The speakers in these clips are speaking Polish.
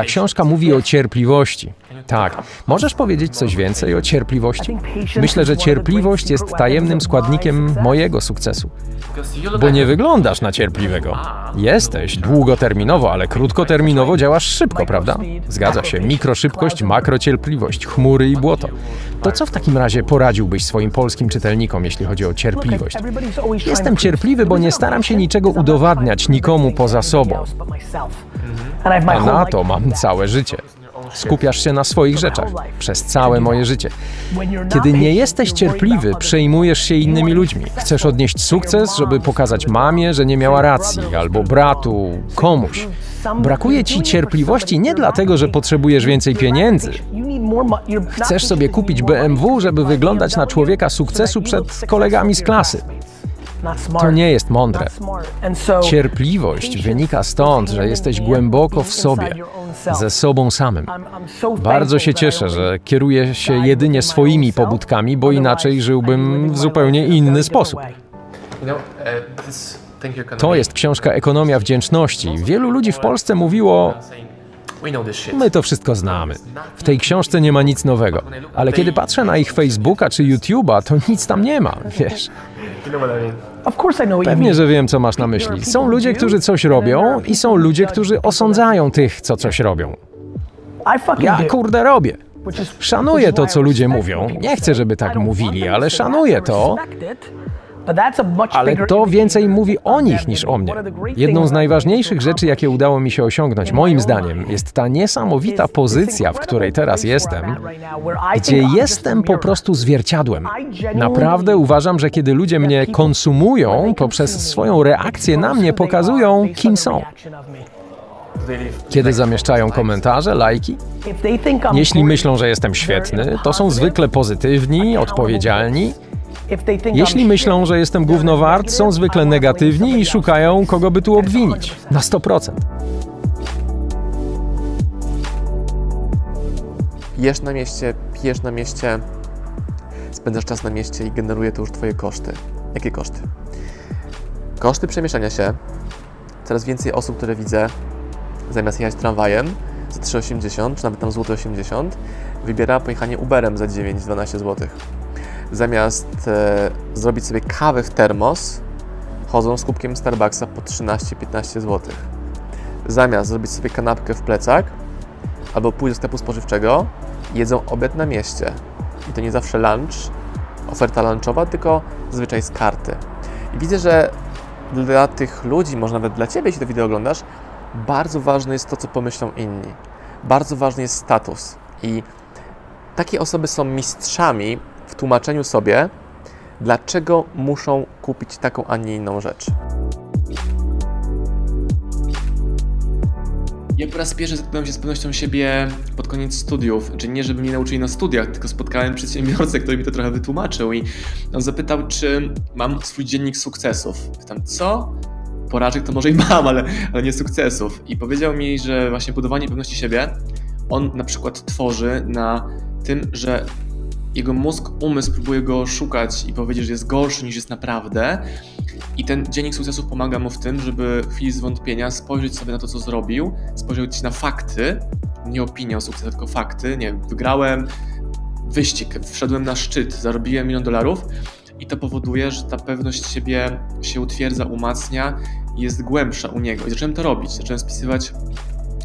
Ta książka mówi o cierpliwości. Tak. Możesz powiedzieć coś więcej o cierpliwości? Myślę, że cierpliwość jest tajemnym składnikiem mojego sukcesu. Bo nie wyglądasz na cierpliwego. Jesteś długoterminowo, ale krótkoterminowo działasz szybko, prawda? Zgadza się. Mikroszybkość, makrocierpliwość, chmury i błoto. To co w takim razie poradziłbyś swoim polskim czytelnikom, jeśli chodzi o cierpliwość? Jestem cierpliwy, bo nie staram się niczego udowadniać nikomu poza sobą. A na to mam całe życie. Skupiasz się na swoich rzeczach przez całe moje życie. Kiedy nie jesteś cierpliwy, przejmujesz się innymi ludźmi. Chcesz odnieść sukces, żeby pokazać mamie, że nie miała racji, albo bratu, komuś. Brakuje ci cierpliwości nie dlatego, że potrzebujesz więcej pieniędzy. Chcesz sobie kupić BMW, żeby wyglądać na człowieka sukcesu przed kolegami z klasy. To nie jest mądre. Cierpliwość wynika stąd, że jesteś głęboko w sobie, ze sobą samym. Bardzo się cieszę, że kieruję się jedynie swoimi pobudkami, bo inaczej żyłbym w zupełnie inny sposób. To jest książka Ekonomia Wdzięczności. Wielu ludzi w Polsce mówiło, my to wszystko znamy. W tej książce nie ma nic nowego. Ale kiedy patrzę na ich Facebooka czy YouTube'a, to nic tam nie ma, wiesz. Pewnie, że wiem, co masz na myśli. Są ludzie, którzy coś robią i są ludzie, którzy osądzają tych, co coś robią. Ja kurde robię. Szanuję to, co ludzie mówią. Nie chcę, żeby tak mówili, ale szanuję to. Ale to więcej mówi o nich niż o mnie. Jedną z najważniejszych rzeczy, jakie udało mi się osiągnąć, moim zdaniem, jest ta niesamowita pozycja, w której teraz jestem, gdzie jestem po prostu zwierciadłem. Naprawdę uważam, że kiedy ludzie mnie konsumują, poprzez swoją reakcję na mnie pokazują, kim są. Kiedy zamieszczają komentarze, lajki, jeśli myślą, że jestem świetny, to są zwykle pozytywni, odpowiedzialni. Jeśli myślą, że jestem gównowart, są zwykle negatywni i szukają, kogo by tu obwinić. Na 100%. Jesz na mieście, pijesz na mieście, spędzasz czas na mieście i generuje to już Twoje koszty. Jakie koszty? Koszty przemieszczania się. Coraz więcej osób, które widzę, zamiast jechać tramwajem za 3,80 czy nawet tam złote 80, wybiera pojechanie Uberem za 9-12 zł. Zamiast e, zrobić sobie kawę w termos, chodzą z kubkiem Starbucksa po 13-15 zł. Zamiast zrobić sobie kanapkę w plecak, albo pójść do sklepu spożywczego, jedzą obiad na mieście. I to nie zawsze lunch, oferta lunchowa, tylko zazwyczaj z karty. I widzę, że dla tych ludzi, może nawet dla Ciebie, jeśli to wideo oglądasz, bardzo ważne jest to, co pomyślą inni. Bardzo ważny jest status. I takie osoby są mistrzami w tłumaczeniu sobie, dlaczego muszą kupić taką, a nie inną rzecz. Ja po raz pierwszy zetknąłem się z pewnością siebie pod koniec studiów. Czyli nie, żeby mnie nauczyli na studiach, tylko spotkałem przedsiębiorcę, który mi to trochę wytłumaczył i on zapytał, czy mam swój dziennik sukcesów. Pytam, co? Porażek to może i mam, ale, ale nie sukcesów. I powiedział mi, że właśnie budowanie pewności siebie on na przykład tworzy na tym, że jego mózg, umysł próbuje go szukać i powiedzieć, że jest gorszy niż jest naprawdę. I ten dziennik sukcesów pomaga mu w tym, żeby w chwili zwątpienia spojrzeć sobie na to, co zrobił, spojrzeć na fakty, nie opinia o sukcesie, tylko fakty. Nie wygrałem wyścig, wszedłem na szczyt, zarobiłem milion dolarów i to powoduje, że ta pewność siebie się utwierdza, umacnia i jest głębsza u niego. I zacząłem to robić, zacząłem spisywać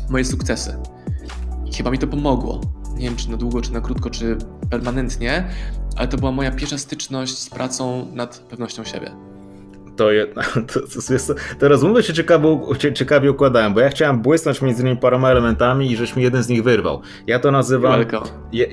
moje sukcesy. I chyba mi to pomogło. Nie wiem, czy na długo, czy na krótko, czy permanentnie, ale to była moja pierwsza styczność z pracą nad pewnością siebie. To, je, to, to, te rozmowy się ciekawie, ciekawie układają, bo ja chciałem błysnąć między nimi paroma elementami i żeś mi jeden z nich wyrwał. Ja to nazywam. Ja,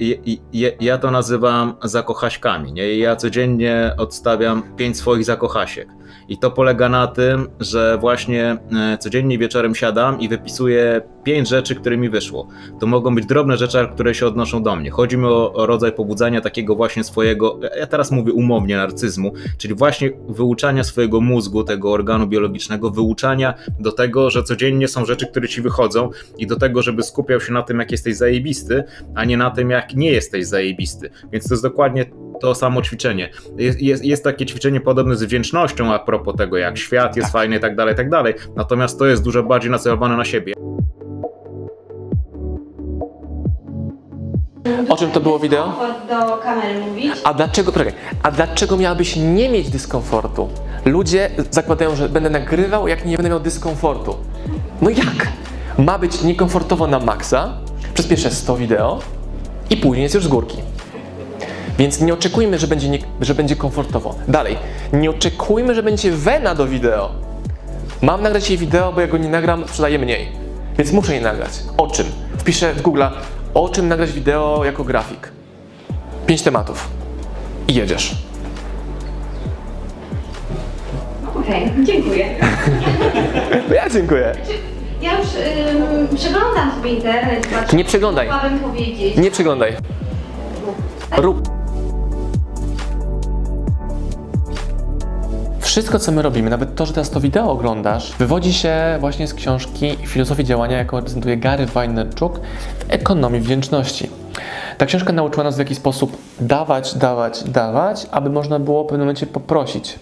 ja, ja to nazywam zakochaśkami. Nie? Ja codziennie odstawiam pięć swoich zakochasiek. I to polega na tym, że właśnie e, codziennie wieczorem siadam i wypisuję pięć rzeczy, które mi wyszło. To mogą być drobne rzeczy, które się odnoszą do mnie. Chodzi mi o, rodzaj pobudzania takiego właśnie swojego, ja teraz mówię umownie, narcyzmu, czyli właśnie wyuczania swojego mózgu, tego organu biologicznego, wyuczania do tego, że codziennie są rzeczy, które ci wychodzą i do tego, żeby skupiał się na tym, jak jesteś zajebisty, a nie na tym, jak nie jesteś zajebisty. Więc to jest dokładnie to samo ćwiczenie. Jest, jest, jest takie ćwiczenie podobne z wdzięcznością a propos tego, jak świat jest fajny i tak dalej, tak dalej. Natomiast to jest dużo bardziej nacelowane na siebie. O czym to było wideo? Do kamery mówić. A dlaczego, poczekaj, a dlaczego miałabyś nie mieć dyskomfortu? Ludzie zakładają, że będę nagrywał, jak nie będę miał dyskomfortu. No jak? Ma być niekomfortowo na maksa przez pierwsze 100 wideo i później jest już z górki. Więc nie oczekujmy, że będzie, nie, że będzie komfortowo. Dalej, nie oczekujmy, że będzie wena do wideo. Mam nagrać jej wideo, bo jak go nie nagram, sprzedaję mniej. Więc muszę je nagrać. O czym? Wpiszę w Google, o czym nagrać wideo jako grafik. Pięć tematów. I jedziesz. Okej, dziękuję. No ja dziękuję. Ja już ym, przeglądam sobie internet. patrzę, Nie przeglądaj. co powiedzieć. Nie przeglądaj. Rób. Wszystko, co my robimy, nawet to, że teraz to wideo oglądasz, wywodzi się właśnie z książki Filozofii działania, jaką reprezentuje Gary Vaynerchuk w Ekonomii Wdzięczności. Ta książka nauczyła nas w jaki sposób dawać, dawać, dawać, aby można było w pewnym momencie poprosić.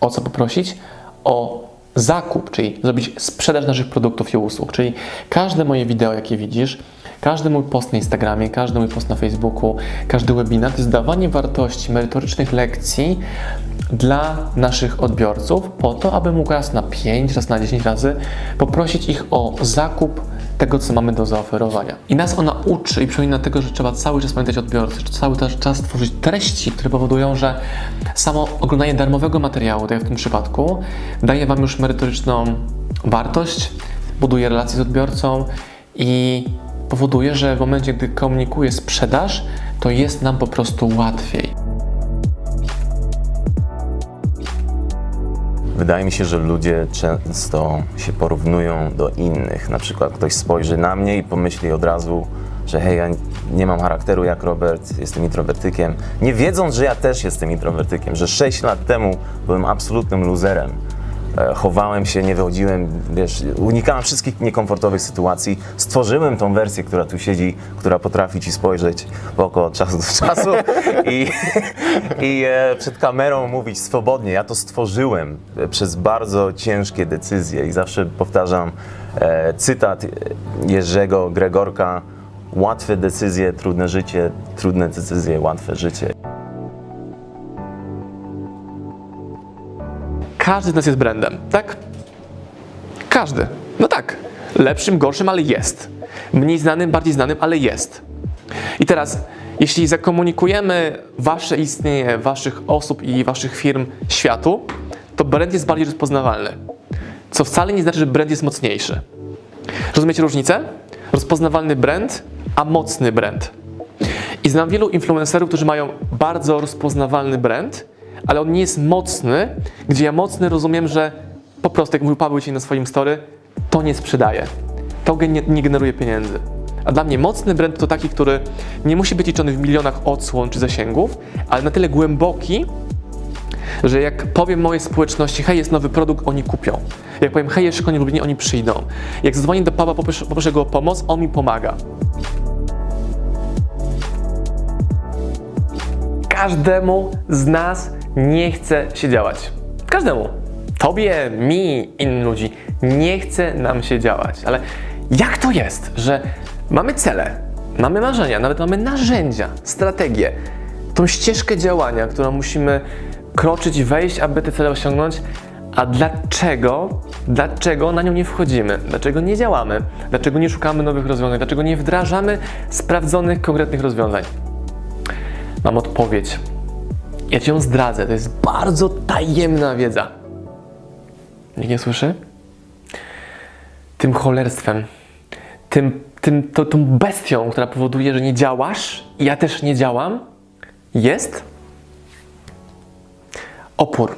O co poprosić? O zakup, czyli zrobić sprzedaż naszych produktów i usług. Czyli każde moje wideo, jakie widzisz, każdy mój post na Instagramie, każdy mój post na Facebooku, każdy webinar to jest dawanie wartości, merytorycznych lekcji dla naszych odbiorców po to, aby mógł raz na 5, raz na 10 razy poprosić ich o zakup tego, co mamy do zaoferowania. I nas ona uczy i przypomina tego, że trzeba cały czas pamiętać o odbiorcy, że cały czas tworzyć treści, które powodują, że samo oglądanie darmowego materiału, tak jak w tym przypadku, daje Wam już merytoryczną wartość, buduje relacje z odbiorcą i powoduje, że w momencie, gdy komunikuje sprzedaż, to jest nam po prostu łatwiej. Wydaje mi się, że ludzie często się porównują do innych. Na przykład ktoś spojrzy na mnie i pomyśli od razu, że hej, ja nie mam charakteru jak Robert, jestem introwertykiem. Nie wiedząc, że ja też jestem introwertykiem, że 6 lat temu byłem absolutnym luzerem. E, Chowałem się, nie wychodziłem, wiesz, unikałem wszystkich niekomfortowych sytuacji. Stworzyłem tą wersję, która tu siedzi, która potrafi ci spojrzeć w oko od czasu do czasu i, i e, przed kamerą mówić swobodnie. Ja to stworzyłem e, przez bardzo ciężkie decyzje i zawsze powtarzam cytat Jerzego Gregorka Łatwe decyzje, trudne życie, trudne decyzje, łatwe życie. Każdy z nas jest brandem, tak? Każdy. No tak. Lepszym, gorszym, ale jest. Mniej znanym, bardziej znanym, ale jest. I teraz, jeśli zakomunikujemy wasze istnienie, waszych osób i waszych firm światu, to brand jest bardziej rozpoznawalny. Co wcale nie znaczy, że brand jest mocniejszy. Rozumiecie różnicę? Rozpoznawalny brand, a mocny brand. I znam wielu influencerów, którzy mają bardzo rozpoznawalny brand, ale on nie jest mocny, gdzie ja mocny rozumiem, że po prostu, jak mówił Paweł dzisiaj na swoim story, to nie sprzedaje. To nie, nie generuje pieniędzy. A dla mnie mocny brand to taki, który nie musi być liczony w milionach odsłon czy zasięgów, ale na tyle głęboki, że jak powiem mojej społeczności, hej, jest nowy produkt, oni kupią. Jak powiem, hej, jest szkolenie w oni przyjdą. Jak zadzwonię do Pawła, poproszę, poproszę go o pomoc, on mi pomaga. Każdemu z nas nie chce się działać. Każdemu. Tobie, mi, innym ludzi. Nie chce nam się działać. Ale jak to jest, że mamy cele, mamy marzenia, nawet mamy narzędzia, strategie, tą ścieżkę działania, którą musimy kroczyć wejść, aby te cele osiągnąć, a dlaczego, dlaczego na nią nie wchodzimy? Dlaczego nie działamy? Dlaczego nie szukamy nowych rozwiązań? Dlaczego nie wdrażamy sprawdzonych, konkretnych rozwiązań? Mam odpowiedź. Ja Ci ją zdradzę. To jest bardzo tajemna wiedza. Nikt nie słyszy? Tym cholerstwem, tym, tym, to, tą bestią, która powoduje, że nie działasz i ja też nie działam, jest opór.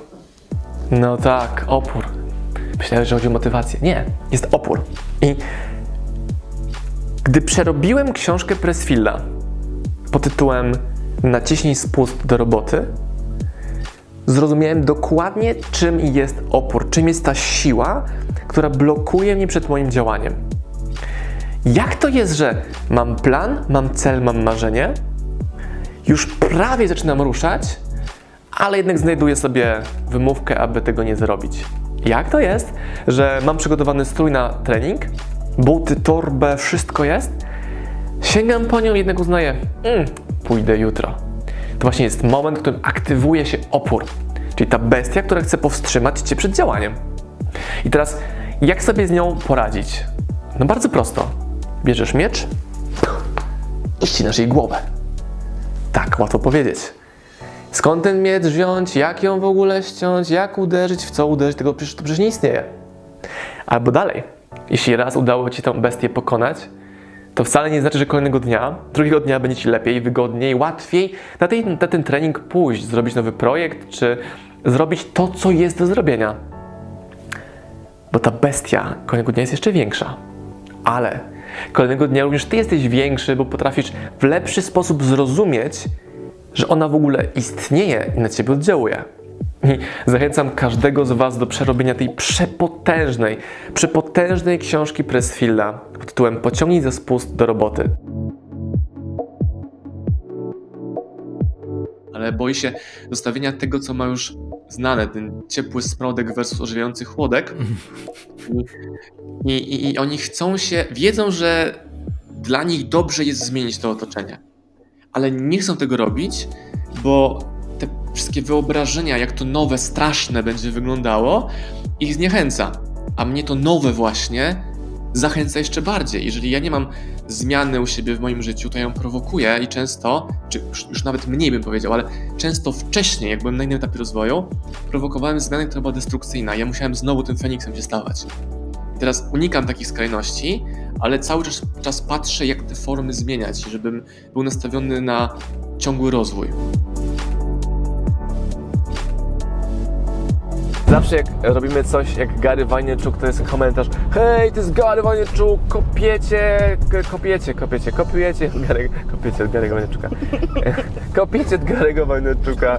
No tak, opór. Myślałem, że chodzi o motywację. Nie, jest opór. I gdy przerobiłem książkę Pressfielda pod tytułem Naciśnij spust do roboty, zrozumiałem dokładnie, czym jest opór, czym jest ta siła, która blokuje mnie przed moim działaniem. Jak to jest, że mam plan, mam cel, mam marzenie, już prawie zaczynam ruszać, ale jednak znajduję sobie wymówkę, aby tego nie zrobić. Jak to jest, że mam przygotowany strój na trening, buty, torbę, wszystko jest, Sięgam po nią, jednak uznaję, mm, pójdę jutro. To właśnie jest moment, w którym aktywuje się opór, czyli ta bestia, która chce powstrzymać cię przed działaniem. I teraz, jak sobie z nią poradzić? No bardzo prosto. Bierzesz miecz i ścinasz jej głowę. Tak, łatwo powiedzieć. Skąd ten miecz wziąć, jak ją w ogóle ściąć, jak uderzyć, w co uderzyć, tego przecież, to przecież nie istnieje. Albo dalej, jeśli raz udało Ci tą bestię pokonać, to wcale nie znaczy, że kolejnego dnia, drugiego dnia będzie Ci lepiej, wygodniej, łatwiej na, tej, na ten trening pójść, zrobić nowy projekt, czy zrobić to, co jest do zrobienia. Bo ta bestia kolejnego dnia jest jeszcze większa. Ale kolejnego dnia również Ty jesteś większy, bo potrafisz w lepszy sposób zrozumieć, że ona w ogóle istnieje i na Ciebie oddziałuje. I zachęcam każdego z Was do przerobienia tej przepotężnej, przepotężnej książki Pressfielda pod tytułem Pociągnij za spust do roboty. ale boi się zostawienia tego, co ma już znane, ten ciepły smrodek versus ożywiający chłodek. I, i, I oni chcą się, wiedzą, że dla nich dobrze jest zmienić to otoczenie, ale nie chcą tego robić, bo te wszystkie wyobrażenia, jak to nowe, straszne będzie wyglądało, ich zniechęca. A mnie to nowe właśnie zachęca jeszcze bardziej. Jeżeli ja nie mam zmiany u siebie w moim życiu, to ja ją prowokuję i często, czy już, nawet mniej bym powiedział, ale często wcześniej, jak byłem na innym etapie rozwoju, prowokowałem zmianę, która była destrukcyjna. Ja musiałem znowu tym Feniksem się stawać. Teraz unikam takich skrajności, ale cały czas, czas patrzę, jak te formy zmieniać, żebym był nastawiony na ciągły rozwój. Zawsze jak robimy coś jak Gary Vaynerchuk, to jest komentarz Hej, to jest Gary Vaynerchuk, kopiecie, kopiecie, kopiecie, kopiujecie Gary, kopiecie od Gary'ego Vaynerchuka. kopiecie od Gary'ego Vaynerchuka.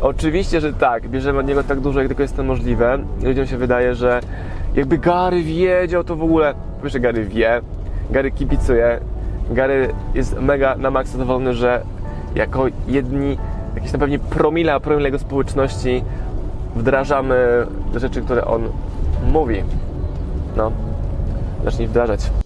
Oczywiście, że tak, bierzemy od niego tak dużo, jak tylko jest to możliwe. Ludziom się wydaje, że jakby Gary wiedział, to w ogóle... Wiesz, że Gary wie, Gary kibicuje, Gary jest mega na maksa zadowolony, że jako jedni, jakieś na pewnie promila, promila jego społeczności wdrażamy rzeczy, które on mówi. No, zacznij wdrażać.